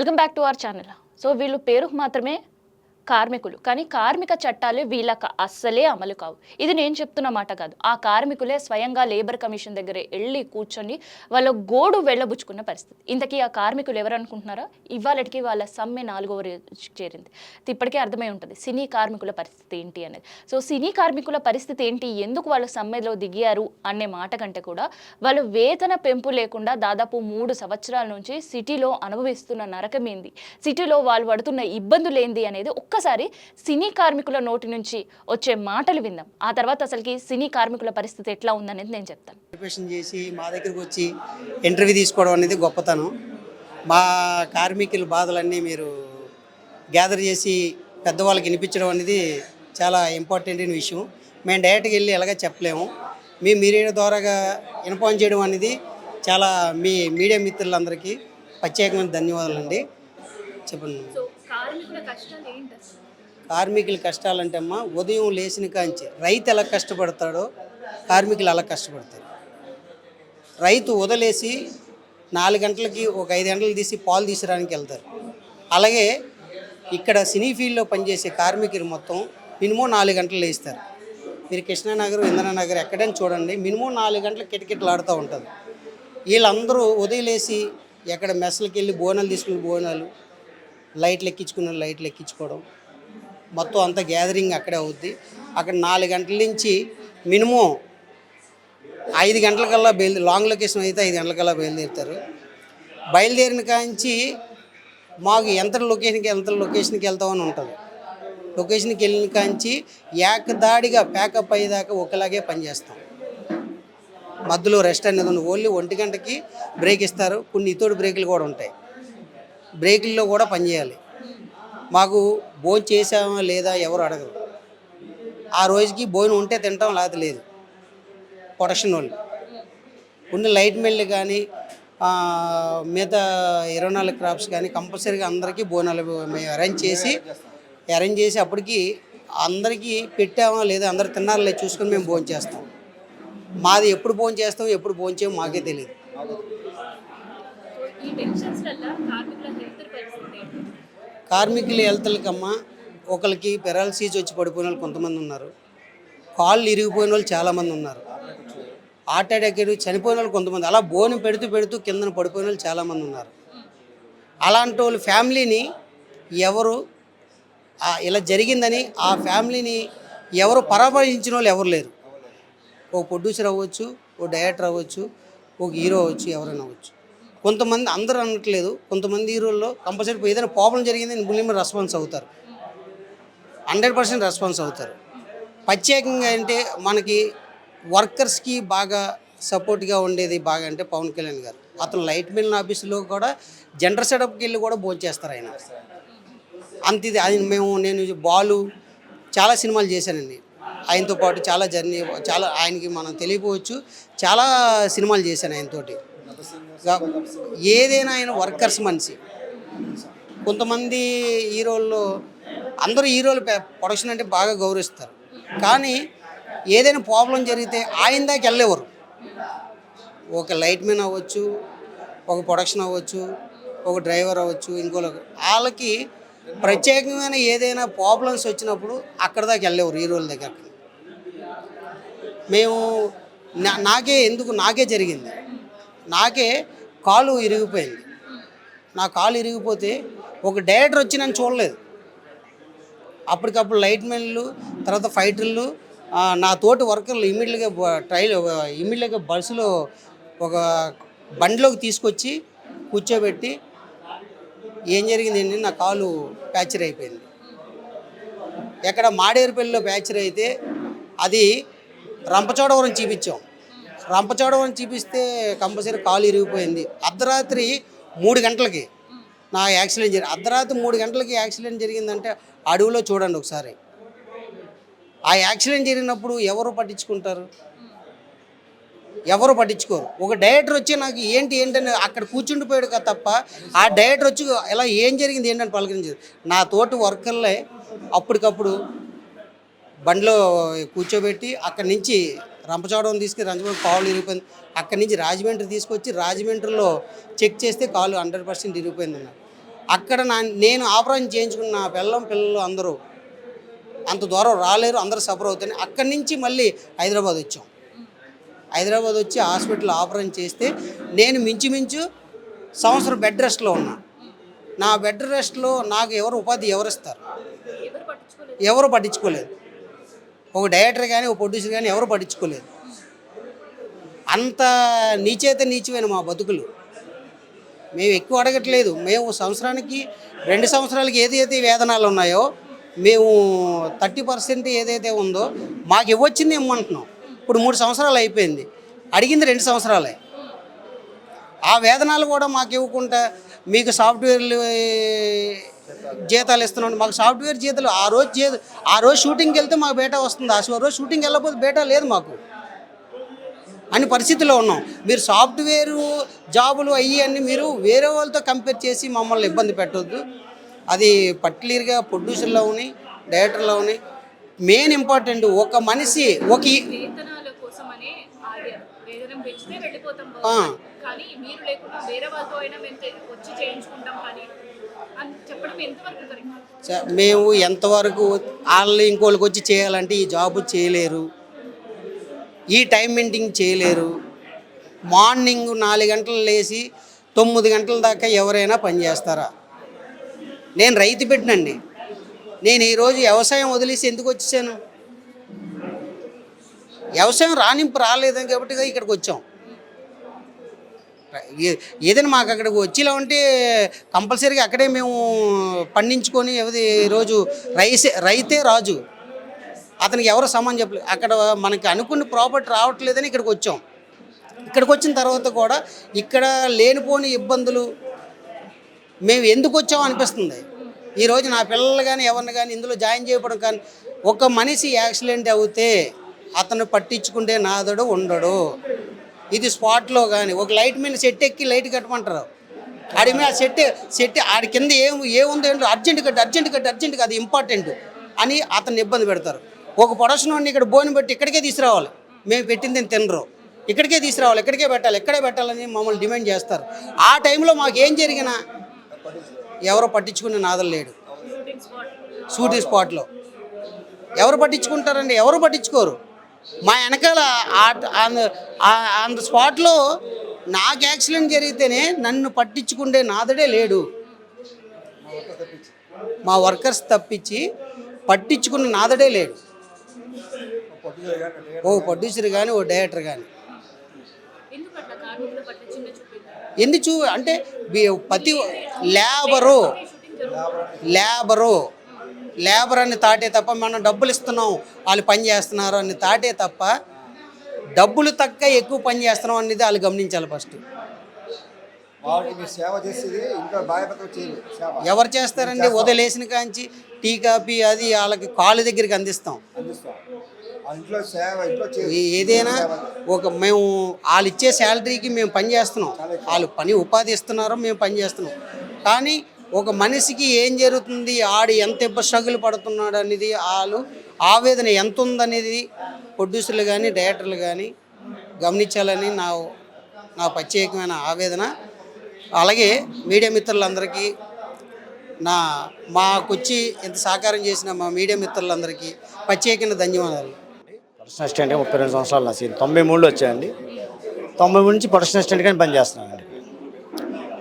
Welcome back to our channel. So వీళ్ళు పేరుకు మాత్రమే కార్మికులు. కానీ కార్మిక చట్టాలు వీళ్ళకి అస్సలే అమలు కావు. ఇది నేను చెప్తున్న మాట కాదు. ఆ కార్మికులే స్వయంగా లేబర్ కమిషన్ దగ్గర వెళ్ళి కూర్చొని వాళ్ళ గోడు వెళ్ళబుచ్చుకున్న పరిస్థితి. ఇంతకీ ఆ కార్మికులు ఎవరు అనుకుంటున్నారా? ఇవాళకి వాళ్ళ సమ్మె నాలుగవ రోజుకి చేరింది. ఇప్పటికే అర్థమై ఉంటుంది. సినీ కార్మికుల పరిస్థితి ఏంటి అనేది. సో సినీ కార్మికుల పరిస్థితి ఏంటి? ఎందుకు వాళ్ళు సమ్మెలో దిగారు అనే మాట కంటే కూడా వాళ్ళు వేతన పెంపు లేకుండా దాదాపు మూడు సంవత్సరాల నుంచి సిటీలో అనుభవిస్తున్న నరకం ఏంది సిటీలో వాళ్ళు పడుతున్న ఇబ్బందులు ఏంది అనేది ఒక్కసారి సినీ కార్మికుల నోటి నుంచి వచ్చే మాటలు విందాం. ఆ తర్వాత అసలుకి సినీ కార్మికుల పరిస్థితి ఎట్లా ఉందనేది నేను చెప్తాను. ప్రిపరేషన్ చేసి మా దగ్గరికి వచ్చి ఇంటర్వ్యూ తీసుకోవడం అనేది గొప్పతనం. మా కార్మికుల బాధలన్నీ మీరు గ్యాదర్ చేసి పెద్దవాళ్ళకి వినిపించడం అనేది చాలా ఇంపార్టెంట్ అయిన విషయం. మేము డైరెక్ట్గా వెళ్ళి ఎలాగ చెప్పలేము. మీ మీడియా ద్వారాగా ఇన్ఫార్మ్ చేయడం అనేది చాలా మీ మీడియా మిత్రులందరికీ ప్రత్యేకమైన ధన్యవాదాలండి. చెప్పండి. కార్మికుల కష్టాలంటే అమ్మా ఉదయం లేచిన కాంచి రైతు ఎలా కష్టపడతాడో కార్మికులు అలా కష్టపడతారు. రైతు వదిలేసి నాలుగు గంటలకి ఒక ఐదు గంటలు తీసి పాలు తీసుకురానికి వెళ్తారు. అలాగే ఇక్కడ సినీ ఫీల్డ్లో పనిచేసే కార్మికులు మొత్తం మినిమం నాలుగు గంటలు లేస్తారు. మీరు కృష్ణానగర్ ఇంద్రనగర్ ఎక్కడైనా చూడండి మినిమం నాలుగు గంటలు కిటకిటలాడుతూ ఉంటుంది. వీళ్ళందరూ ఉదయం లేసి ఎక్కడ మెస్లకి వెళ్ళి బోనాలు తీసుకుని బోనాలు లైట్లు ఎక్కించుకున్న లైట్లు ఎక్కించుకోవడం. మొత్తం అంతా గ్యాదరింగ్ అక్కడే అవుద్ది. అక్కడ నాలుగు గంటల నుంచి మినిమం ఐదు గంటలకల్లా బయలుదే లాంగ్ లొకేషన్ అయితే ఐదు గంటలకల్లా బయలుదేరుతారు. బయలుదేరిన కాంచి మాకు ఎంత లొకేషన్కి ఎంత లొకేషన్కి వెళ్తామని ఉంటుంది. లొకేషన్కి వెళ్ళిన కాంచి ఏకదాడిగా ప్యాకప్ అయ్యేదాకా ఒకలాగే పనిచేస్తాం మధ్యలో రెస్ట్ అనేది ఓన్లీ ఒంటి గంటకి బ్రేక్ ఇస్తారు. కొన్ని ఇతోడు బ్రేకులు కూడా ఉంటాయి. బ్రేకుల్లో కూడా పనిచేయాలి మాకు భోజనం చేసామా లేదా ఎవరు అడగరు. ఆ రోజుకి భోజనం ఉంటే తింటాం లేకపోతే లేదు. ప్రొటెక్షన్ వాళ్ళు. ఉన్న లైట్ మిల్లు కానీ మిగతా ఇరవై నాలుగు క్రాప్స్ కానీ కంపల్సరీగా అందరికీ బోనాలు మేము అరేంజ్ చేసి అరేంజ్ చేసి అప్పటికి అందరికీ పెట్టామా లేదా అందరు తిన్నారా లేదు చూసుకొని మేము భోజనం చేస్తాం. మాది ఎప్పుడు భోజనం చేస్తాం ఎప్పుడు భోజనం చేయం మాకే తెలియదు. కార్మికుల హెల్త్లకమ్మా ఒకరికి పెరాలసిస్ వచ్చి పడిపోయిన వాళ్ళు కొంతమంది ఉన్నారు. కాళ్ళు ఇరిగిపోయిన వాళ్ళు చాలామంది ఉన్నారు. హార్ట్ అటాక్ చనిపోయిన వాళ్ళు కొంతమంది అలా బోను పెడుతూ పెడుతూ కిందన పడిపోయిన వాళ్ళు చాలామంది ఉన్నారు. అలాంటి వాళ్ళ ఫ్యామిలీని ఎవరు ఇలా జరిగిందని ఆ ఫ్యామిలీని ఎవరు పరామర్శించిన వాళ్ళు ఎవరు లేరు. ఓ ప్రొడ్యూసర్ అవ్వచ్చు ఓ డైరెక్టర్ అవ్వచ్చు ఒక హీరో అవ్వచ్చు ఎవరైనా అవ్వచ్చు. కొంతమంది అందరూ అనట్లేదు. కొంతమంది హీరోల్లో కంపల్సరీ ఏదైనా ప్రాబ్లం జరిగిందని ములిమ రెస్పాన్స్ అవుతారు. హండ్రెడ్ పర్సెంట్ రెస్పాన్స్ అవుతారు. ప్రత్యేకంగా అంటే మనకి వర్కర్స్కి బాగా సపోర్ట్గా ఉండేది బాగా అంటే పవన్ కళ్యాణ్ గారు. అతను లైట్ మిల్ ఆఫీసులో కూడా జెండర్ సెటప్కి వెళ్ళి కూడా భోజనం చేస్తారు ఆయన. అంత ఇది ఆయన మేము నేను బాలు చాలా సినిమాలు చేశానండి. ఆయనతో పాటు చాలా జర్నీ చాలా ఆయనకి మనం తెలియపోవచ్చు. చాలా సినిమాలు చేశాను ఆయనతోటి. ఏదైనా ఆయన వర్కర్స్ మనిషి. కొంతమంది హీరోల్లో అందరూ హీరోలు ప్రొడక్షన్ అంటే బాగా గౌరవిస్తారు. కానీ ఏదైనా ప్రాబ్లం జరిగితే ఆయన దాకా వెళ్ళేవారు. ఒక లైట్ మ్యాన్ అవ్వచ్చు ఒక ప్రొడక్షన్ అవ్వచ్చు ఒక డ్రైవర్ అవ్వచ్చు ఇంకో వాళ్ళకి ప్రత్యేకమైన ఏదైనా ప్రాబ్లమ్స్ వచ్చినప్పుడు అక్కడ దాకా వెళ్ళేవారు హీరోల దగ్గర మేము నా- నాకే ఎందుకు నాకే జరిగింది. నాకే కాలు ఇరిగిపోయింది. నా కాలు ఇరిగిపోతే ఒక డైరెక్టర్ వచ్చి నన్ను చూడలేదు. అప్పటికప్పుడు లైట్ మెన్లు తర్వాత ఫైటర్లు నా తోటి వర్కర్లు ఇమీడియట్గా ట్రైల్ ఇమీడియట్గా బస్సులో ఒక బండిలోకి తీసుకొచ్చి కూర్చోబెట్టి ఏం జరిగిందండి? నా కాలు ప్యాచర్ అయిపోయింది. ఎక్కడ మాడేరుపల్లిలో ప్యాచర్ అయితే అది రంపచోడవరం చూపించాం. రంపచోడవరం చూపిస్తే కంపల్సరీ కాలు ఇరిగిపోయింది. అర్ధరాత్రి మూడు గంటలకి నా యాక్సిడెంట్ జరిగింది. అర్ధరాత్రి మూడు గంటలకి యాక్సిడెంట్ జరిగిందంటే అడవిలో చూడండి ఒకసారి. ఆ యాక్సిడెంట్ జరిగినప్పుడు ఎవరు పట్టించుకుంటారు? ఎవరు పట్టించుకోరు. ఒక డైరెక్టర్ వచ్చి నాకు ఏంటి ఏంటని అక్కడ కూర్చుండిపోయాడు కదా తప్ప ఆ డైరెక్టర్ వచ్చి ఎలా ఏం జరిగింది ఏంటని పలకరించారు నా తోటి వర్కర్లే అప్పటికప్పుడు బండిలో కూర్చోబెట్టి అక్కడి నుంచి రంపచోడవరం తీసుకుని రంపచోడవరం కాలు ఇరిగిపోయింది. అక్కడి నుంచి రాజమండ్రి తీసుకొచ్చి రాజమండ్రిలో చెక్ చేస్తే కాలు హండ్రెడ్ పర్సెంట్ ఇరిగిపోయింది అన్నారు అక్కడ నా నేను ఆపరేషన్ చేయించుకున్న పిల్లం పిల్లలు అందరూ అంత దూరం రాలేరు అందరూ సఫర్ అవుతాయి అక్కడి నుంచి మళ్ళీ హైదరాబాద్ వచ్చాం. హైదరాబాద్ వచ్చి హాస్పిటల్ ఆపరేషన్ చేస్తే నేను మించుమించు సంవత్సరం బెడ్ రెస్ట్లో ఉన్నా. నా బెడ్ రెస్ట్లో నాకు ఎవరు ఉపాధి ఎవరు ఇస్తారు? ఎవరు పట్టించుకోలేదు. ఒక డైరెక్టర్ కానీ ఒక ప్రొడ్యూసర్ కానీ ఎవరు పట్టించుకోలేదు. అంత నీచైతే నీచమైన మా బతుకులు. మేము ఎక్కువ అడగట్లేదు. మేము సంవత్సరానికి రెండు సంవత్సరాలకి ఏదైతే వేతనాలు ఉన్నాయో మేము థర్టీ పర్సెంట్ ఏదైతే ఉందో మాకు ఇవ్వచ్చింది ఇమ్మంటున్నాం. ఇప్పుడు మూడు సంవత్సరాలు అయిపోయింది. అడిగింది రెండు సంవత్సరాలే. ఆ వేతనాలు కూడా మాకు ఇవ్వకుండా మీకు సాఫ్ట్వేర్లు జీతాలు ఇస్తున్నాం మాకు సాఫ్ట్వేర్ జీతాలు ఆ రోజు జీత ఆ రోజు షూటింగ్కి వెళ్తే మాకు బేటా వస్తుంది. ఆ రోజు షూటింగ్ వెళ్ళకపోతే బేటా లేదు మాకు. అన్ని పరిస్థితుల్లో ఉన్నాం. మీరు సాఫ్ట్వేర్ జాబులు అయ్యి అన్ని మీరు వేరే వాళ్ళతో కంపేర్ చేసి మమ్మల్ని ఇబ్బంది పెట్టొద్దు. అది పర్టికులర్గా ప్రొడ్యూసర్లోని డైరెక్టర్లోని మెయిన్ ఇంపార్టెంట్ ఒక మనిషి ఒక. కానీ మీరు లేకుండా వేరే వాళ్ళతో అయినా మేము వచ్చి చేయించుకుంటాం కానీ మేము ఎంతవరకు వాళ్ళు ఇంకోళ్ళకి వచ్చి చేయాలంటే ఈ జాబ్ చేయలేరు. ఈ టైం మెయింటింగ్ చేయలేరు. మార్నింగ్ నాలుగు గంటలు లేచి తొమ్మిది గంటల దాకా ఎవరైనా పనిచేస్తారా నేను రైతు పెట్టినండి నేను ఈరోజు వ్యవసాయం వదిలేసి ఎందుకు వచ్చేసాను? వ్యవసాయం రానింపు రాలేదని కాబట్టి ఇక్కడికి వచ్చాం. ఏదైనా మాకు అక్కడికి వచ్చేలా ఉంటే కంపల్సరీగా అక్కడే మేము పండించుకొని ఏది రోజు రైసే రైతే రాజు. అతనికి ఎవరు సమాన్ చెప్పలేదు అక్కడ మనకి అనుకున్న ప్రాపర్టీ రావట్లేదని ఇక్కడికి వచ్చాం. ఇక్కడికి వచ్చిన తర్వాత కూడా ఇక్కడ లేనిపోని ఇబ్బందులు మేము ఎందుకు వచ్చాము అనిపిస్తుంది. ఈరోజు నా పిల్లలు కానీ ఎవరిని కానీ ఇందులో జాయిన్ చేయడం కానీ ఒక మనిషి యాక్సిడెంట్ అవుతే అతను పట్టించుకుంటే నాదడు ఉండడు. ఇది స్పాట్లో కానీ ఒక లైట్ మీద సెట్ ఎక్కి లైట్ కట్టమంటారు. ఆడి మీద సెట్ సెట్ ఆడి కింద ఏం ఏముందో ఏంటో అర్జెంట్ కట్టి అర్జెంట్ కట్టి అర్జెంట్ అది ఇంపార్టెంట్ అని అతన్ని ఇబ్బంది పెడతారు. ఒక ప్రొడక్షన్ వాడిని ఇక్కడ బోని పెట్టి ఇక్కడికే తీసుకురావాలి. మేము పెట్టింది తినరు. ఇక్కడికే తీసుకురావాలి ఇక్కడికే పెట్టాలి ఇక్కడే పెట్టాలని మమ్మల్ని డిమాండ్ చేస్తారు. ఆ టైంలో మాకు ఏం జరిగినా ఎవరో పట్టించుకునే నాదలు లేడు. షూటింగ్ స్పాట్లో ఎవరు పట్టించుకుంటారండి? ఎవరు పట్టించుకోరు? మా వెనకాల ఆన్ ద స్పాట్లో నాకు యాక్సిడెంట్ జరిగితేనే నన్ను పట్టించుకుండే నాదుడే లేడు. మా వర్కర్స్ తప్పించి పట్టించుకున్న నాదడే లేడు. ఓ ప్రొడ్యూసర్ కానీ ఓ డైరెక్టర్ కానీ ఎందుకు చూ అంటే ప్రతి లేబరు లేబరు లేబర్ అని తాటే తప్ప మనం డబ్బులు ఇస్తున్నాం వాళ్ళు పని చేస్తున్నారు అని తాటే తప్ప డబ్బులు తక్క ఎక్కువ పని చేస్తున్నాం అనేది వాళ్ళు గమనించాలి ఫస్ట్. ఎవరు చేస్తారండి? వదిలేసిన కాంచి టీ కాఫీ అది వాళ్ళకి కాలు దగ్గరికి అందిస్తాం. ఏదైనా ఒక మేము వాళ్ళు ఇచ్చే శాలరీకి మేము పని చేస్తున్నాం. వాళ్ళు పని ఉపాధి ఇస్తున్నారో మేము పని చేస్తున్నాం. కానీ ఒక మనిషికి ఏం జరుగుతుంది? ఆడు ఎంత ఇబ్బ స్ట్రగుల్ పడుతున్నాడు అనేది వాళ్ళు ఆవేదన ఎంత ఉందనేది ప్రొడ్యూసర్లు కానీ డైరెక్టర్లు కానీ గమనించాలని నా నా ప్రత్యేకమైన ఆవేదన. అలాగే మీడియా మిత్రులందరికీ నా మాకొచ్చి ఇంత సహకారం చేసిన మా మీడియా మిత్రులందరికీ ప్రత్యేకమైన ధన్యవాదాలు. ప్రొడక్షన్ అసిస్టెంట్గా ముప్పై రెండు సంవత్సరాలు నా సీన్. తొంభై మూడులో వచ్చాయండి తొంభై మూడు నుంచి ప్రొడక్షన్ అసిస్టెంట్గానే పనిచేస్తున్నానండి.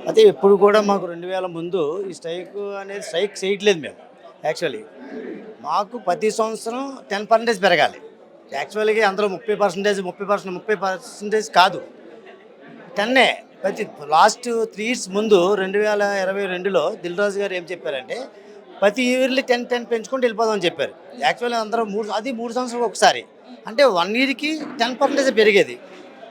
అయితే ఎప్పుడు కూడా మాకు రెండు వేల ముందు ఈ స్ట్రైక్ అనేది స్ట్రైక్ చేయట్లేదు మేము యాక్చువల్లీ మాకు ప్రతి సంవత్సరం టెన్ పర్సెంటేజ్ పెరగాలి. యాక్చువల్గా అందరూ ముప్పై పర్సెంటేజ్ ముప్పై పర్సెంట్ ముప్పై పర్సెంటేజ్ కాదు. టెన్నే ప్రతి లాస్ట్ త్రీ ఇయర్స్ ముందు రెండు వేల ఇరవై రెండులో దిల్ రాజు గారు ఏం చెప్పారంటే ప్రతి ఇయర్లీ టెన్ టెన్ పెంచుకుంటూ వెళ్ళిపోదామని చెప్పారు. యాక్చువల్లీ అందరూ మూడు అది మూడు సంవత్సరాలు ఒకసారి. అంటే వన్ ఇయర్కి టెన్ పర్సెంటేజ్ పెరిగేది.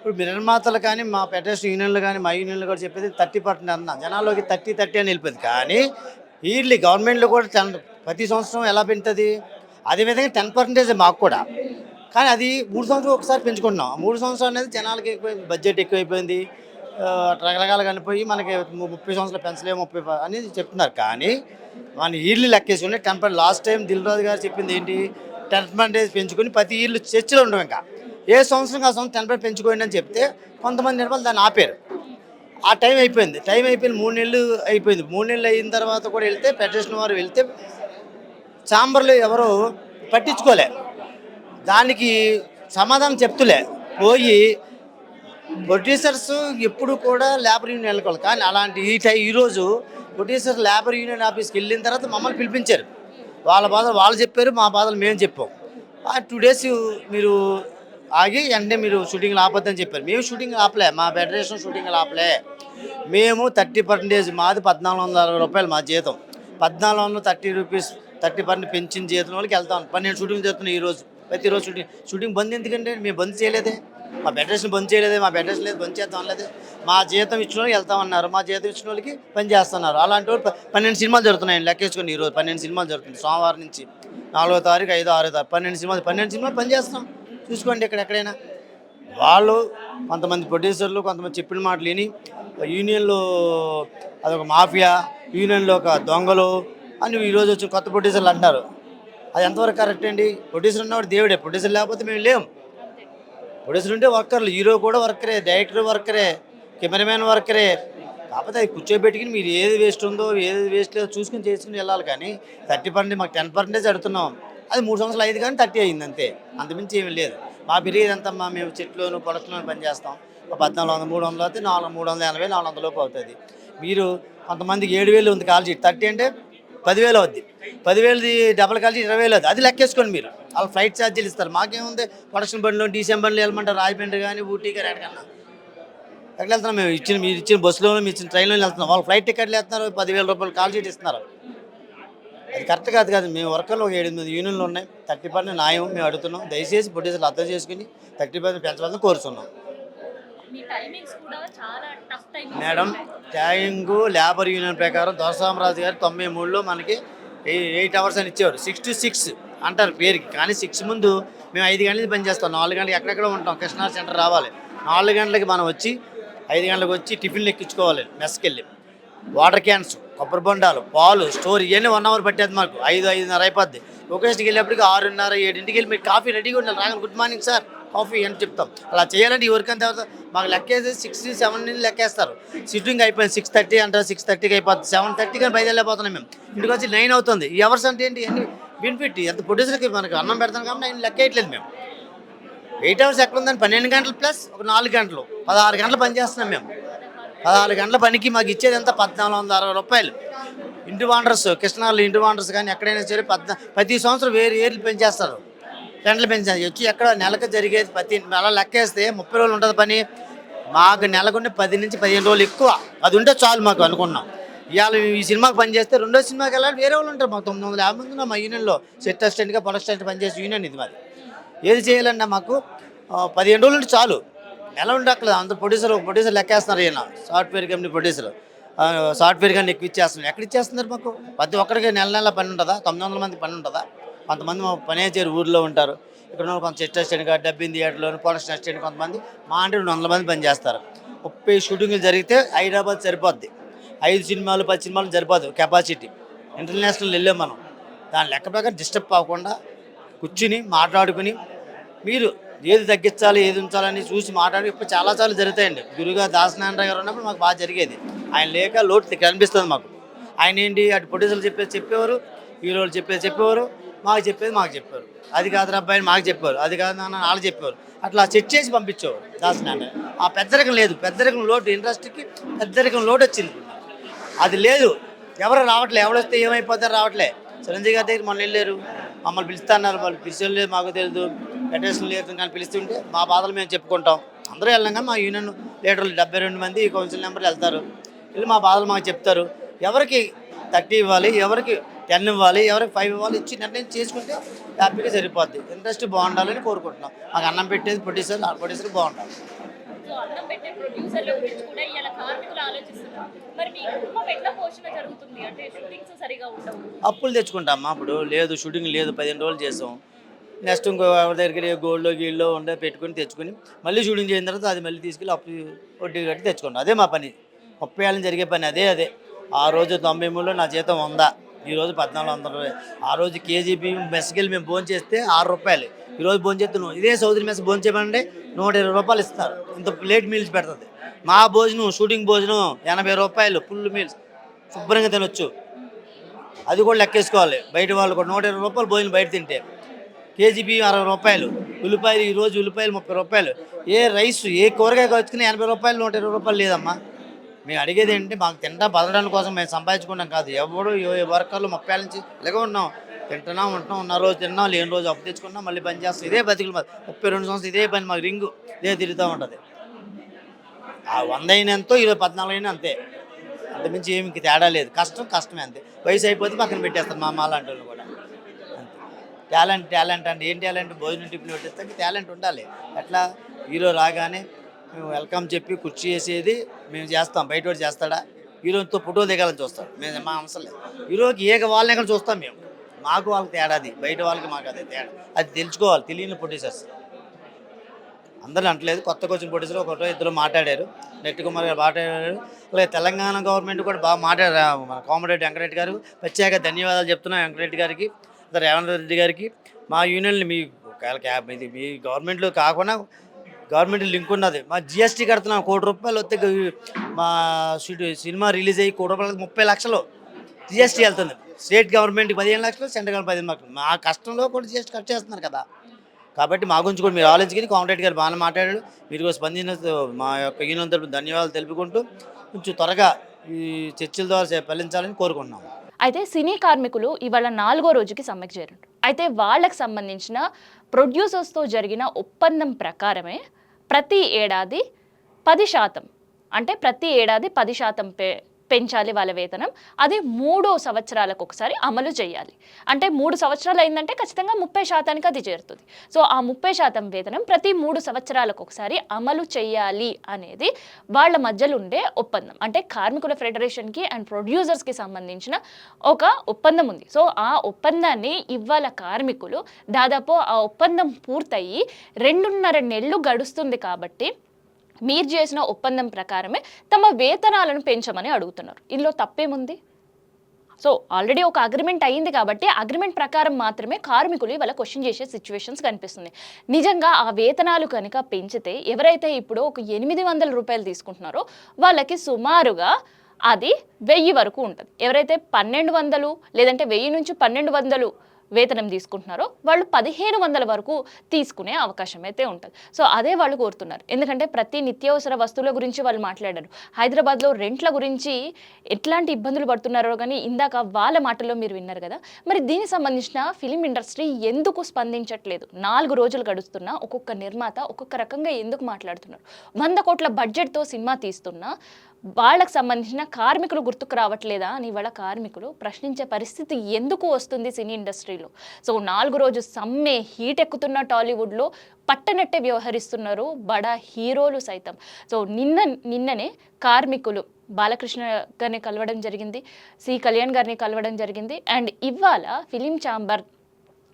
ఇప్పుడు నిర్మాతలు కానీ మా ఫెడరేషన్ యూనియన్లు కానీ మా యూనియన్లు కూడా చెప్పేది థర్టీ పర్సెంట్ అన్న. జనాల్లోకి థర్టీ థర్టీ అని వెళ్ళిపోయింది. కానీ ఇయర్లీ గవర్నమెంట్లో కూడా టెన్ ప్రతి సంవత్సరం ఎలా పెంచుతుంది? అదేవిధంగా టెన్ పర్సెంటేజ్ మాకు కూడా. కానీ అది మూడు సంవత్సరాలు ఒకసారి పెంచుకుంటున్నాం. మూడు సంవత్సరాలు అనేది జనాలకి ఎక్కువైంది బడ్జెట్ ఎక్కువైపోయింది. రకరకాలు కనిపోయి మనకి ముప్పై సంవత్సరాలు పెంచలేము ముప్పై అనేది చెప్తున్నారు. కానీ మన yearly లెక్కేసుకుంటే ten percent last time Dil Raju గారు చెప్పింది ఏంటి? టెన్ పర్సెంటేజ్ పెంచుకొని ప్రతి ఇయర్లు చర్చలో ఉండవు ఇంకా. ఏ సంవత్సరం ఆ సంవత్సరం టెన్ పెంచుకోండి అని చెప్తే కొంతమంది నిర్మలు దాన్ని ఆపారు. ఆ టైం అయిపోయింది. టైం అయిపోయింది మూడు నెలలు అయిపోయింది. మూడు నెలలు అయిన తర్వాత కూడా వెళ్తే ఫెడరేషన్ వారు వెళ్తే చాంబర్లో ఎవరు పట్టించుకోలే. దానికి సమాధానం చెప్తులే. పోయి ప్రొడ్యూసర్స్ ఎప్పుడు కూడా లేబర్ యూనియన్ వెళ్ళకోవాలి కానీ అలాంటి ఈ టై ఈరోజు ప్రొడ్యూసర్స్ లేబర్ యూనియన్ ఆఫీస్కి వెళ్ళిన తర్వాత మమ్మల్ని పిలిపించారు. వాళ్ళ బాధలు వాళ్ళు చెప్పారు మా బాధలు మేము చెప్పాం. ఆ టూ డేస్ మీరు ఆగి వెంటనే మీరు షూటింగ్ ఆపొద్దని చెప్పారు. మేము షూటింగ్ ఆపలే. మా ఫెడరేషన్ షూటింగ్ ఆపలే. మేము థర్టీ పర్సెంటేజ్ మాది పద్నాలుగు వందల అరవై రూపాయలు మా జీతం. పద్నాలుగు వందల థర్టీ రూపీస్ థర్టీ పర్సెంట్ పెంచిన జీతం వాళ్ళకి వెళ్తాం పన్నెండు షూటింగ్ చేస్తున్నాం ఈరోజు ప్రతిరోజు షూటింగ్ షూటింగ్ బంద్ ఎందుకంటే మేము బంద్ చేయలేదే. మా ఫెడరేషన్ బంద్ చేయలేదే. మా ఫెడరేషన్ లేదు బంద్ చేద్దాం లేదు మా జీతం ఇచ్చిన వాళ్ళకి వెళ్తామన్నారు మా జీతం ఇచ్చిన వాళ్ళకి పని చేస్తున్నారు. అలాంటి వాళ్ళు పన్నెండు సినిమాలు జరుగుతున్నాయి. లెక్కేసుకొని ఈరోజు పన్నెండు సినిమాలు జరుగుతుంది సోమవారం నుంచి నాలుగో తారీఖు ఐదో ఆరో తారీఖు పన్నెండు సినిమాలు పన్నెండు సినిమాలు పని చేస్తున్నాం. చూసుకోండి ఇక్కడ ఎక్కడైనా. వాళ్ళు కొంతమంది ప్రొడ్యూసర్లు కొంతమంది చెప్పిన మాటలు విని యూనియన్లో అదొక మాఫియా యూనియన్లో ఒక దొంగలు అని ఈరోజు వచ్చిన కొత్త ప్రొడ్యూసర్లు అంటారు. అది ఎంతవరకు కరెక్ట్ అండి? ప్రొడ్యూసర్ ఉన్నవాడు దేవుడే ప్రొడ్యూసర్ లేకపోతే మేము లేం. ప్రొడ్యూసర్ ఉంటే వర్కర్లు హీరో కూడా వర్కరే డైరెక్టర్ వర్కరే కెమెరామెన్ వర్కరే. కాకపోతే అది కూర్చోబెట్టుకుని మీరు ఏది వేస్ట్ ఉందో ఏది వేస్ట్ లేదో చూసుకుని చేసుకుని వెళ్ళాలి కానీ థర్టీ పర్సెంట్ మాకు టెన్ పర్సెంటేజ్ అడుగుతున్నాం. అది మూడు సంవత్సరాలు ఐదు కానీ థర్టీ అయింది అంతే. అంతమించి ఏమీ లేదు. మా పెరిగేది మా మేము చెట్లోను పొలట్లోను పని చేస్తాం. ఒక పద్నాలుగు వంద మూడు వందలు అయితే నాలుగు మూడు వందల ఎనభై నాలుగు వందల లోపు అవుతుంది. మీరు కొంతమందికి ఏడు వేలు ఉంది కాల్ షీట్ థర్టీ అంటే పదివేలు అవుద్ది. పదివేలది డబల్ కాల్ షీట్ ఇరవై వేలు అవుద్ది. అది లెక్కేసుకోండి మీరు. వాళ్ళు ఫ్లైట్ ఛార్జీలు ఇస్తారు. మాకేముంది? ప్రొడక్షన్ బండ్లో డీసీఎం బండ్లు వెళ్ళమంటారు. రాజమండ్రి కానీ ఊటీ కానీ ఎక్కడికన్నా. ఎక్కడ వెళ్తున్నాం మేము? ఇచ్చిన మీరు ఇచ్చిన బస్సులో మీరు ఇచ్చిన ట్రైన్లో వెళ్తున్నాం. వాళ్ళు ఫ్లైట్ టికెట్లు వేస్తున్నారు. పదివేల రూపాయలు కాల్ షీట్ ఇస్తున్నారు. అది కరెక్ట్ కాదు కాదు. మేము వర్కర్లు ఒక ఏడు ఎనిమిది యూనియన్లు ఉన్నాయి. థర్టీ పర్సెంట్ న్యాయం మేము అడుగుతున్నాం. దయచేసి ప్రొడ్యూసర్లు అర్థం చేసుకుని థర్టీ పర్సెంట్ పెంచవాలని కోరుతున్నాం మేడం ట్యాగింగ్ లేబర్ యూనియన్ ప్రకారం దొరసామరాజు గారు తొంభై మూడులో మనకి ఎయిట్ అవర్స్ అని ఇచ్చేవారు. సిక్స్ టు సిక్స్ అంటారు పేరుకి. కానీ సిక్స్ ముందు మేము ఐదు గంటలకి పని చేస్తాం నాలుగు గంటలకు ఎక్కడెక్కడ ఉంటాం. కృష్ణా సెంటర్ రావాలి. నాలుగు గంటలకి మనం వచ్చి ఐదు గంటలకు వచ్చి టిఫిన్లు ఎక్కించుకోవాలి. మెస్కి వెళ్ళి. వాటర్ క్యాన్స్ కొబ్బరి బొండాలు పాలు స్టోర్ ఇవన్నీ వన్ అవర్ పట్టేది మాకు. ఐదు ఐదున్నర అయిపోద్ది. లొకేషన్కి వెళ్ళేప్పటికి ఆరున్నర ఏడింటికి వెళ్ళి మీరు కాఫీ రెడీగా ఉండాలి. రాగల గుడ్ మార్నింగ్ సార్ కాఫీ అని చెప్తాం. అలా చేయాలంటే ఎవరికంత మాకు లెక్కేసి సిక్స్ సెవెన్ నుంచి లెక్కేస్తారు. సిట్టింగ్ అయిపోయింది. సిక్స్ థర్టీ అంటారు. సిక్స్ థర్టీకి అయిపోతుంది సెవెన్ థర్టీకి అని బయలుదేరిపోతున్నాం మేము. ఇంటికి వచ్చి నైన్ అవుతుంది. ఈ అవర్స్ అంటే ఏంటి? అన్ని బెనిఫిట్ ఎంత ప్రొడ్యూసర్కి మనకు అన్నం పెడతాం కాబట్టి నైన్ లెక్కేయట్లేదు మేము. ఎయిట్ అవర్స్ ఎక్కడ ఉందని? పన్నెండు గంటలు ప్లస్ ఒక నాలుగు గంటలు. పదహారు గంటలు పనిచేస్తున్నాం మేము. పదహారు గంటల పనికి మాకు ఇచ్చేది ఎంత? పద్నాలుగు వందల అరవై రూపాయలు. ఇంటి వాండర్స్ కృష్ణాలు ఇంటి వాండర్స్ కానీ ఎక్కడైనా సరే పద్నా ప్రతి సంవత్సరం వేరు ఏర్లు పెంచేస్తారు. గంటలు పెంచాలి వచ్చి ఎక్కడ నెలకు జరిగేది ప్రతి అలా లెక్కేస్తే ముప్పై రోజులు ఉంటుంది పని. మాకు నెలకుంటే పది నుంచి పదిహేను రోజులు ఎక్కువ. అది ఉంటే చాలు మాకు అనుకున్నాం. ఇవాళ ఈ సినిమాకి పనిచేస్తే రెండో సినిమాకి వెళ్ళాలి వేరే వాళ్ళు ఉంటారు. మాకు తొమ్మిది వందల యాభై మంది ఉన్నాం మా యూనియన్లో. సెట్ అసిస్టెంట్గా పొలస్టెంట్ పనిచేసే యూనియన్ ఇది మాది ఏది చేయాలన్నా మాకు పదిహేను రోజులు ఉంటే చాలు. ఎలా ఉండట్లేదు అంత ప్రొడ్యూసర్ ప్రొడ్యూసర్ లెక్కేస్తున్నారు ఈయన. సాఫ్ట్వేర్ కంపెనీ ప్రొడ్యూసర్ సాఫ్ట్వేర్ కానీ ఎక్కువ ఇచ్చేస్తున్నారు. ఎక్కడ ఇచ్చేస్తున్నారు మాకు? ప్రతి ఒక్కరికి నెల నెల పని ఉంటుందా? తొమ్మిది వందల మంది పని ఉంటుందా? కొంతమంది మా పని చేరు ఊర్లో ఉంటారు. ఇక్కడ కొంత చెస్ట్ అసిస్టెంట్గా డబ్బింగ్ థియేటర్లో పోలీస్ అసిస్టెంట్ కొంతమంది మా అంటే రెండు వందల మంది పని చేస్తారు. ముప్పై షూటింగ్లు జరిగితే హైదరాబాద్ సరిపోద్ది. ఐదు సినిమాలు పది సినిమాలు సరిపోదు కెపాసిటీ ఇంటర్నేషనల్ వెళ్ళాం మనం. దాని లెక్క ప్రకారం డిస్టర్బ్ అవ్వకుండా కూర్చుని మాట్లాడుకుని మీరు ఏది తగ్గించాలి ఏది ఉంచాలని చూసి మాట్లాడి ఇప్పుడు చాలాసార్లు జరుగుతాయండి. గురుగా దాసనారాయణ గారు ఉన్నప్పుడు మాకు బాగా జరిగేది. ఆయన లేక లోటు కనిపిస్తుంది మాకు. ఆయన ఏంటి అటు ప్రొడ్యూసర్లు చెప్పేది చెప్పేవారు హీరోలు చెప్పేది చెప్పేవారు మాకు చెప్పేది మాకు చెప్పారు అది కాదు అబ్బాయిని మాకు చెప్పారు అది కాదు నాన్న వాళ్ళు చెప్పారు అట్లా సెట్ చేసి పంపించేవారు దాసనారాయణ. ఆ పెద్దరికం లేదు పెద్దరికం లోటు ఇండస్ట్రీకి పెద్దరికం లోటు వచ్చింది. అది లేదు. ఎవరు రావట్లే ఎవడొస్తే ఏమైపోతారు రావట్లే. చిరంజీవి గారి దగ్గర మొన్న వెళ్ళారు. మమ్మల్ని పిలుస్తున్నారు వాళ్ళు పిలిచే లేదు మాకు తెలియదు ఫెడరేషన్ లేదు కానీ పిలుస్తుంటే మా బాధలు మేము చెప్పుకుంటాం. అందరూ వెళ్ళాం కానీ మా యూనియన్ లీడర్లు డెబ్బై రెండు మంది కౌన్సిల్ నెంబర్లు వెళ్తారు. వెళ్ళి మా బాధలు మాకు చెప్తారు. ఎవరికి థర్టీ ఇవ్వాలి ఎవరికి టెన్ ఇవ్వాలి ఎవరికి ఫైవ్ ఇవ్వాలి ఇచ్చి నిర్ణయం చేసుకుంటే హ్యాపీగా సరిపోద్ది. ఇండస్ట్రీ బాగుండాలని కోరుకుంటున్నాం. మాకు అన్నం పెట్టేది ప్రొడ్యూసర్ ఆ ప్రొడ్యూసర్ బాగుండాలి అప్పులు తెచ్చుకుంటామా అప్పుడు. లేదు షూటింగ్ లేదు పదిహేను రోజులు చేసాం. నెక్స్ట్ ఇంకో ఎవరి దగ్గర గోల్డ్లో గీల్డ్లో ఉండే పెట్టుకుని తెచ్చుకుని మళ్ళీ షూటింగ్ చేసిన తర్వాత అది మళ్ళీ తీసుకెళ్ళి అప్పు వడ్డీ కట్టి తెచ్చుకున్నాం. అదే మా పని. ముప్పై ఏళ్ళని జరిగే పని అదే అదే. ఆ రోజు తొంభై మూడులో నా జీతం ఉందా ఈరోజు పద్నాలుగు వందల ఆ రోజు కేజీ బియ్యం మెస్కెళ్ళి మేము భోజనం చేస్తే ఆరు రూపాయలు. ఈరోజు భోజనం చేస్తున్నాం ఇదే సౌదరి మెస్ భోజనం చేయమంటే నూట ఇరవై రూపాయలు ఇస్తారు. ఇంత ప్లేట్ మీల్స్ పెడుతుంది. మా భోజనం షూటింగ్ భోజనం ఎనభై రూపాయలు ఫుల్ మీల్స్. శుభ్రంగా తినొచ్చు. అది కూడా లెక్కేసుకోవాలి. బయట వాళ్ళు కూడా నూట ఇరవై రూపాయలు భోజనం బయట తింటే. కేజీ బియ్యం అరవై రూపాయలు ఉల్లిపాయలు ఈరోజు ఉల్లిపాయలు ముప్పై రూపాయలు. ఏ రైస్ ఏ కూరగాయ వచ్చుకుని ఎనభై రూపాయలు నూట ఇరవై రూపాయలు లేదమ్మా. మేము అడిగేది ఏంటంటే మాకు తింటా బతకడానికి కోసం మేము సంపాదించుకున్నాం కాదు. ఎవడు ఏ వర్కర్లు ముప్పై ఏళ్ళ నుంచి ఇలాగే ఉన్నాం. తింటున్నాం ఉంటున్నాం ఉన్న రోజు తిన్నాం లేని రోజు అప్పు తెచ్చుకున్నాం మళ్ళీ పని చేస్తాం. ఇదే బతికి మాది ముప్పై రెండు సంవత్సరాలు ఇదే పని మాకు రింగు. ఇదే తిరుగుతూ ఉంటుంది. ఆ వంద అయినంతో ఇరవై పద్నాలుగు అయినా అంతే. అంతమించి ఏమి తేడా లేదు. కష్టం కష్టమే అంతే. వయసు అయిపోతే పక్కన పెట్టేస్తారు మా అమ్మ లాంటి వాళ్ళు కూడా. టాలెంట్ టాలెంట్ అంటే ఏం టాలెంట్? భోజనం టిఫిన్ పెట్టేస్తే టాలెంట్ ఉండాలి. ఎట్లా? హీరో రాగానే మేము వెల్కమ్ చెప్పి కుర్చీ వేసేది మేము చేస్తాం. బయట వాడు చేస్తాడా? హీరోతో ఫోటో దిగాలని చూస్తాం మేము మా అవసరం లేదు. హీరోకి ఏక వాళ్ళని ఎక్కడ చూస్తాం మేము? మాకు వాళ్ళకి తేడాది బయట వాళ్ళకి మాకు అదే తేడా. అది తెలుసుకోవాలి. తెలియని ప్రొడ్యూసర్స్. అందరూ అంటలేదు. కొత్తగా వచ్చిన ప్రొడ్యూసర్ ఒకటో ఇద్దరు మాట్లాడారు. నెట్టి కుమార్ గారు మాట్లాడారు. అలాగే తెలంగాణ గవర్నమెంట్ కూడా బాగా మాట్లాడారు. మన కోమరెడ్డి వెంకరెడ్డి గారు. ప్రత్యేక ధన్యవాదాలు చెప్తున్నాం వెంకరెడ్డి గారికి. రేవంత్ రెడ్డి గారికి మా యూనియన్లు మీ ఒకవేళ క్యాబ్ ఇది మీ గవర్నమెంట్లో కాకుండా గవర్నమెంట్ లింక్ ఉన్నది. మా జిఎస్టీ కడుతున్నాం కోటి రూపాయలు వస్తే మా సినిమా రిలీజ్ అయ్యి కోటి రూపాయలు ముప్పై లక్షలు జిఎస్టీ వెళ్తుంది. స్టేట్ గవర్నమెంట్కి పదిహేను లక్షలు సెంట్రల్ గవర్నమెంట్ పదిహేను లక్షలు. మా కష్టంలో కూడా జిఎస్టీ కట్ చేస్తున్నారు కదా. కాబట్టి మా గురించి కూడా మీరు ఆలోచించుకుని కాంట్రాక్ట్ గారు బాగానే మాట్లాడాడు మీరు స్పందించిన మా యొక్క యూనియన్ తరపు ధన్యవాదాలు తెలుపుకుంటూ కొంచెం త్వరగా ఈ చర్చల ద్వారా ఫలించాలని కోరుకుంటున్నాము అయితే సినీ కార్మికులు ఇవాళ నాలుగో రోజుకి సమ్మెకు చేరారు అయితే వాళ్ళకి సంబంధించిన ప్రొడ్యూసర్స్తో జరిగిన ఒప్పందం ప్రకారమే ప్రతి ఏడాది పది శాతం అంటే ప్రతి ఏడాది పది శాతం పే పెంచాలి వాళ్ళ వేతనం అది మూడు సంవత్సరాలకు ఒకసారి అమలు చేయాలి. అంటే మూడు సంవత్సరాలు అయిందంటే ఖచ్చితంగా ముప్పై శాతానికి అది చేరుతుంది. సో ఆ ముప్పై శాతం వేతనం ప్రతి మూడు సంవత్సరాలకు ఒకసారి అమలు చేయాలి అనేది వాళ్ళ మధ్యలో ఉండే ఒప్పందం. అంటే కార్మికుల ఫెడరేషన్కి అండ్ ప్రొడ్యూసర్స్కి సంబంధించిన ఒక ఒప్పందం ఉంది. సో ఆ ఒప్పందాన్ని ఇవాళ కార్మికులు దాదాపు ఆ ఒప్పందం పూర్తయి రెండున్నర నెలలు గడుస్తుంది కాబట్టి మీరు చేసిన ఒప్పందం ప్రకారమే తమ వేతనాలను పెంచమని అడుగుతున్నారు. ఇందులో తప్పేముంది? సో ఆల్రెడీ ఒక అగ్రిమెంట్ అయ్యింది కాబట్టి అగ్రిమెంట్ ప్రకారం మాత్రమే కార్మికులు ఇవాళ క్వశ్చన్ చేసే సిచ్యువేషన్స్ కనిపిస్తుంది నిజంగా ఆ వేతనాలు కనుక పెంచితే ఎవరైతే ఇప్పుడు ఒక ఎనిమిది వందల రూపాయలు తీసుకుంటున్నారో వాళ్ళకి సుమారుగా అది వెయ్యి వరకు ఉంటుంది. ఎవరైతే పన్నెండు వందలు లేదంటే వెయ్యి నుంచి పన్నెండు వందలు వేతనం తీసుకుంటున్నారో వాళ్ళు పదిహేను వందల వరకు తీసుకునే అవకాశం అయితే ఉంటుంది. సో అదే వాళ్ళు కోరుతున్నారు. ఎందుకంటే ప్రతి నిత్యావసర వస్తువుల గురించి వాళ్ళు మాట్లాడారు. హైదరాబాద్లో రెంట్ల గురించి ఎట్లాంటి ఇబ్బందులు పడుతున్నారో కానీ ఇందాక వాళ్ళ మాటల్లో మీరు విన్నారు కదా. మరి దీనికి సంబంధించిన ఫిలిం ఇండస్ట్రీ ఎందుకు స్పందించట్లేదు? నాలుగు రోజులు గడుస్తున్నా ఒక్కొక్క నిర్మాత ఒక్కొక్క రకంగా ఎందుకు మాట్లాడుతున్నారు? వంద కోట్ల బడ్జెట్తో సినిమా తీస్తున్నా వాళ్ళకి సంబంధించిన కార్మికులు గుర్తుకు రావట్లేదా? అని వాళ్ళ కార్మికులు ప్రశ్నించే పరిస్థితి ఎందుకు వస్తుంది సినీ ఇండస్ట్రీలో? సో నాలుగు రోజు సమ్మె హీట్ ఎక్కుతున్న టాలీవుడ్లో పట్టనట్టే వ్యవహరిస్తున్నారు బడా హీరోలు సైతం. సో నిన్న నిన్ననే కార్మికులు బాలకృష్ణ గారిని కలవడం జరిగింది సి కళ్యాణ్ గారిని కలవడం జరిగింది. అండ్ ఇవాళ ఫిలిం ఛాంబర్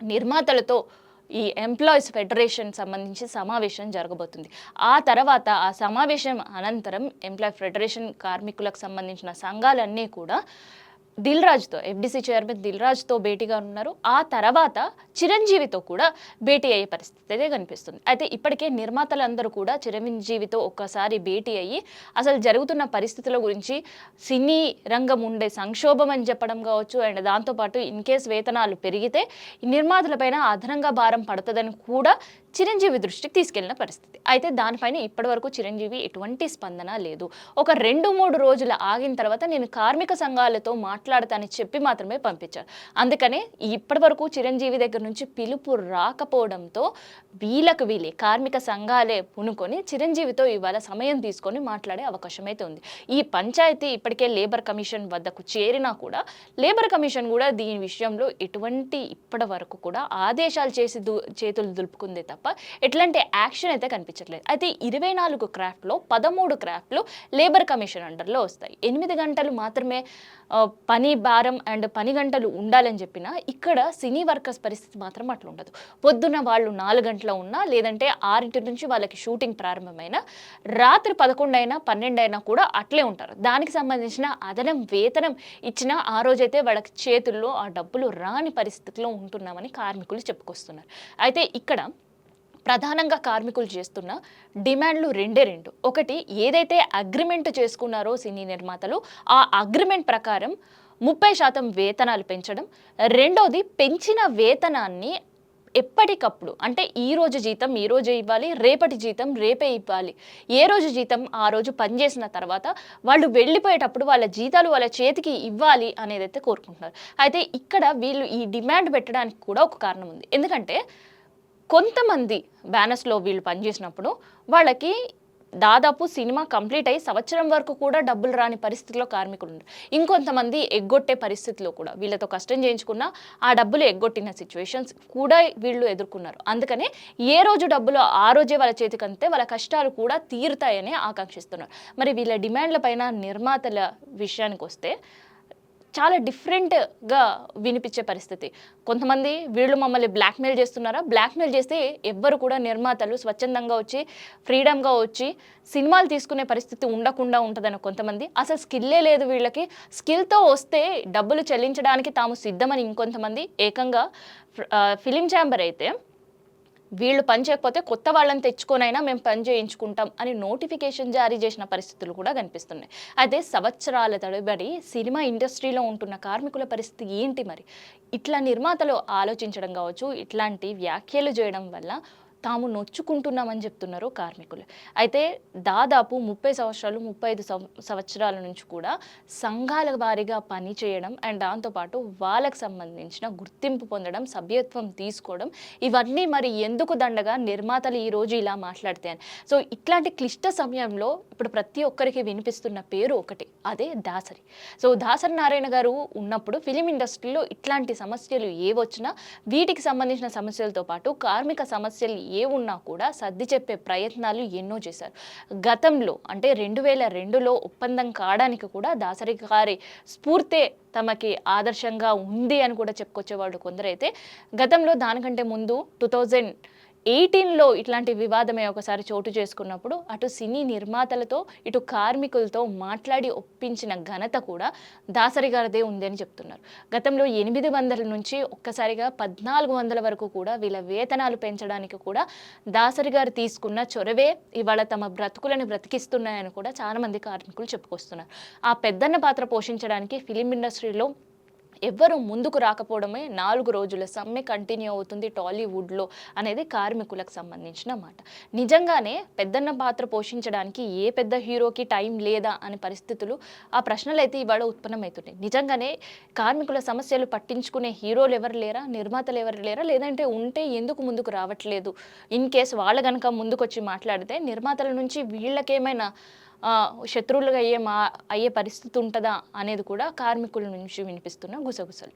నిర్మాతలతో ఈ ఎంప్లాయీస్ ఫెడరేషన్ సంబంధించి సమావేశం జరగబోతుంది. ఆ తర్వాత ఆ సమావేశం అనంతరం ఎంప్లాయీ ఫెడరేషన్ కార్మికులకు సంబంధించిన సంఘాలన్నీ కూడా దిల్ రాజ్తో ఎఫ్డిసి చైర్మన్ దిల్ రాజ్తో భేటీగా ఉన్నారు. ఆ తర్వాత చిరంజీవితో కూడా భేటీ అయ్యే పరిస్థితి అయితే కనిపిస్తుంది. అయితే ఇప్పటికే నిర్మాతలందరూ కూడా చిరంజీవితో ఒక్కసారి భేటీ అయ్యి అసలు జరుగుతున్న పరిస్థితుల గురించి సినీ రంగం ఉండే సంక్షోభం అని చెప్పడం కావచ్చు అండ్ దాంతోపాటు ఇన్ కేస్ వేతనాలు పెరిగితే ఈ నిర్మాతలపైన అదనంగా భారం పడుతుందని కూడా చిరంజీవి దృష్టికి తీసుకెళ్ళిన పరిస్థితి. అయితే దానిపైన ఇప్పటివరకు చిరంజీవి ఎటువంటి స్పందన లేదు. ఒక రెండు మూడు రోజులు ఆగిన తర్వాత నేను కార్మిక సంఘాలతో మాట్లాడతానని చెప్పి మాత్రమే పంపించారు. అందుకనే ఇప్పటివరకు చిరంజీవి దగ్గర నుంచి పిలుపు రాకపోవడంతో వీళ్ళకు వీలే కార్మిక సంఘాలే పునుకొని చిరంజీవితో ఇవాళ సమయం తీసుకొని మాట్లాడే అవకాశం అయితే ఉంది. ఈ పంచాయతీ ఇప్పటికే లేబర్ కమిషన్ వద్దకు చేరినా కూడా లేబర్ కమిషన్ కూడా దీని విషయంలో ఎటువంటి ఇప్పటి వరకు కూడా ఆదేశాలు చేసి దు చేతులు దులుపుకుందే తప్ప తప్ప ఎట్లాంటి యాక్షన్ అయితే కనిపించట్లేదు. అయితే ఇరవై నాలుగు క్రాఫ్ట్లో పదమూడు క్రాఫ్ట్లు లేబర్ కమిషన్ అండర్లో వస్తాయి. ఎనిమిది గంటలు మాత్రమే పని భారం అండ్ పని గంటలు ఉండాలని చెప్పినా ఇక్కడ సినీ వర్కర్స్ పరిస్థితి మాత్రం అట్లా ఉండదు పొద్దున్న వాళ్ళు నాలుగు గంటల ఉన్నా లేదంటే ఆరింటి నుంచి వాళ్ళకి షూటింగ్ ప్రారంభమైన రాత్రి పదకొండు అయినా పన్నెండు అయినా కూడా అట్లే ఉంటారు. దానికి సంబంధించిన అదనం వేతనం ఇచ్చిన ఆ రోజైతే వాళ్ళకి చేతుల్లో ఆ డబ్బులు రాని పరిస్థితిలో ఉంటున్నామని కార్మికులు చెప్పుకొస్తున్నారు. అయితే ఇక్కడ ప్రధానంగా కార్మికులు చేస్తున్న డిమాండ్లు రెండే రెండు. ఒకటి ఏదైతే అగ్రిమెంట్ చేసుకున్నారో సినీ నిర్మాతలు ఆ అగ్రిమెంట్ ప్రకారం ముప్పై శాతం వేతనాలు పెంచడం. రెండోది పెంచిన వేతనాన్ని ఎప్పటికప్పుడు అంటే ఈ రోజు జీతం ఈ రోజు ఇవ్వాలి రేపటి జీతం రేపే ఇవ్వాలి ఏ రోజు జీతం ఆ రోజు పనిచేసిన తర్వాత వాళ్ళు వెళ్ళిపోయేటప్పుడు వాళ్ళ జీతాలు వాళ్ళ చేతికి ఇవ్వాలి అనేది అయితే కోరుకుంటున్నారు. అయితే ఇక్కడ వీళ్ళు ఈ డిమాండ్ పెట్టడానికి కూడా ఒక కారణం ఉంది. ఎందుకంటే కొంతమంది బ్యానర్స్లో వీళ్ళు పనిచేసినప్పుడు వాళ్ళకి దాదాపు సినిమా కంప్లీట్ అయ్యి సంవత్సరం వరకు కూడా డబ్బులు రాని పరిస్థితిలో కార్మికులు ఉన్నారు. ఇంకొంతమంది ఎగ్గొట్టే పరిస్థితిలో కూడా వీళ్ళతో కష్టం చేయించుకున్న ఆ డబ్బులు ఎగ్గొట్టిన సిచ్యువేషన్స్ కూడా వీళ్ళు ఎదుర్కొన్నారు. అందుకనే ఏ రోజు డబ్బులు ఆ రోజే వాళ్ళ చేతికి అంతే వాళ్ళ కష్టాలు కూడా తీరుతాయని ఆకాంక్షిస్తున్నారు. మరి వీళ్ళ డిమాండ్ల పైన నిర్మాతల విషయానికి వస్తే చాలా డిఫరెంట్గా వినిపించే పరిస్థితి. కొంతమంది వీళ్ళు మమ్మల్ని బ్లాక్మెయిల్ చేస్తున్నారా? బ్లాక్మెయిల్ చేస్తే ఎవ్వరు కూడా నిర్మాతలు స్వచ్ఛందంగా వచ్చి ఫ్రీడమ్గా వచ్చి సినిమాలు తీసుకునే పరిస్థితి ఉండకుండా ఉంటుందని కొంతమంది. అసలు స్కిల్లే లేదు వీళ్ళకి. స్కిల్తో వస్తే డబ్బులు చెల్లించడానికి తాము సిద్ధమని ఇంకొంతమంది. ఏకంగా ఫిలిం ఛాంబర్ అయితే వీళ్ళు పని చేయకపోతే కొత్త వాళ్ళని తెచ్చుకొనైనా మేము పని చేయించుకుంటాం అని నోటిఫికేషన్ జారీ చేసిన పరిస్థితులు కూడా కనిపిస్తున్నాయి. అయితే సంవత్సరాల తడబడి సినిమా ఇండస్ట్రీలో ఉంటున్న కార్మికుల పరిస్థితి ఏంటి మరి? ఇట్లా నిర్మాతలు ఆలోచించడం కావచ్చు ఇట్లాంటి వ్యాఖ్యలు చేయడం వల్ల తాము నొచ్చుకుంటున్నామని చెప్తున్నారు కార్మికులు. అయితే దాదాపు ముప్పై సంవత్సరాలు ముప్పై ఐదు సంవత్సరాల నుంచి కూడా సంఘాల వారీగా పని చేయడం అండ్ దాంతోపాటు వాళ్ళకు సంబంధించిన గుర్తింపు పొందడం సభ్యత్వం తీసుకోవడం ఇవన్నీ మరి ఎందుకు దండగా నిర్మాతలు ఈ రోజు ఇలా మాట్లాడితే అని సో ఇట్లాంటి క్లిష్ట సమయంలో ఇప్పుడు ప్రతి ఒక్కరికి వినిపిస్తున్న పేరు ఒకటి అదే దాసరి. సో దాసరి నారాయణ గారు ఉన్నప్పుడు ఫిలిం ఇండస్ట్రీలో ఇట్లాంటి సమస్యలు ఏ వచ్చినా వీటికి సంబంధించిన సమస్యలతో పాటు కార్మిక సమస్యలు ఏ ఉన్నా కూడా సర్ది చెప్పే ప్రయత్నాలు ఎన్నో చేశారు. గతంలో అంటే రెండు వేల రెండులో ఒప్పందం కావడానికి కూడా దాసరి గారి స్ఫూర్తే తమకి ఆదర్శంగా ఉంది అని కూడా చెప్పుకొచ్చేవాళ్ళు కొందరైతే. గతంలో దానికంటే ముందు టూ థౌజండ్ ఎయిటీన్లో ఇట్లాంటి వివాదమే ఒకసారి చోటు చేసుకున్నప్పుడు అటు సినీ నిర్మాతలతో ఇటు కార్మికులతో మాట్లాడి ఒప్పించిన ఘనత కూడా దాసరి గారిదే ఉంది అని చెప్తున్నారు. గతంలో ఎనిమిది వందల నుంచి ఒక్కసారిగా పద్నాలుగు వందల వరకు కూడా వీళ్ళ వేతనాలు పెంచడానికి కూడా దాసరి గారు తీసుకున్న చొరవే ఇవాళ తమ బ్రతుకులను బ్రతికిస్తున్నాయని కూడా చాలామంది కార్మికులు చెప్పుకొస్తున్నారు. ఆ పెద్దన్న పాత్ర పోషించడానికి ఫిలిం ఇండస్ట్రీలో ఎవ్వరూ ముందుకు రాకపోవడమే నాలుగు రోజుల సమ్మె కంటిన్యూ అవుతుంది టాలీవుడ్లో అనేది కార్మికులకు సంబంధించిన మాట. నిజంగానే పెద్దన్న పాత్ర పోషించడానికి ఏ పెద్ద హీరోకి టైం లేదా అనే పరిస్థితులు ఆ ప్రశ్నలు అయితే ఇవాళ ఉత్పన్నమవుతున్నాయి. నిజంగానే కార్మికుల సమస్యలు పట్టించుకునే హీరోలు ఎవరు లేరా? నిర్మాతలు ఎవరు లేరా? లేదంటే ఉంటే ఎందుకు ముందుకు రావట్లేదు? ఇన్ కేస్ వాళ్ళు కనుక ముందుకొచ్చి మాట్లాడితే నిర్మాతల నుంచి వీళ్ళకేమైనా శత్రువులుగా అయ్యే మా అయ్యే పరిస్థితి ఉంటుందా అనేది కూడా కార్మికుల నుంచి వినిపిస్తున్న గుసగుసలు.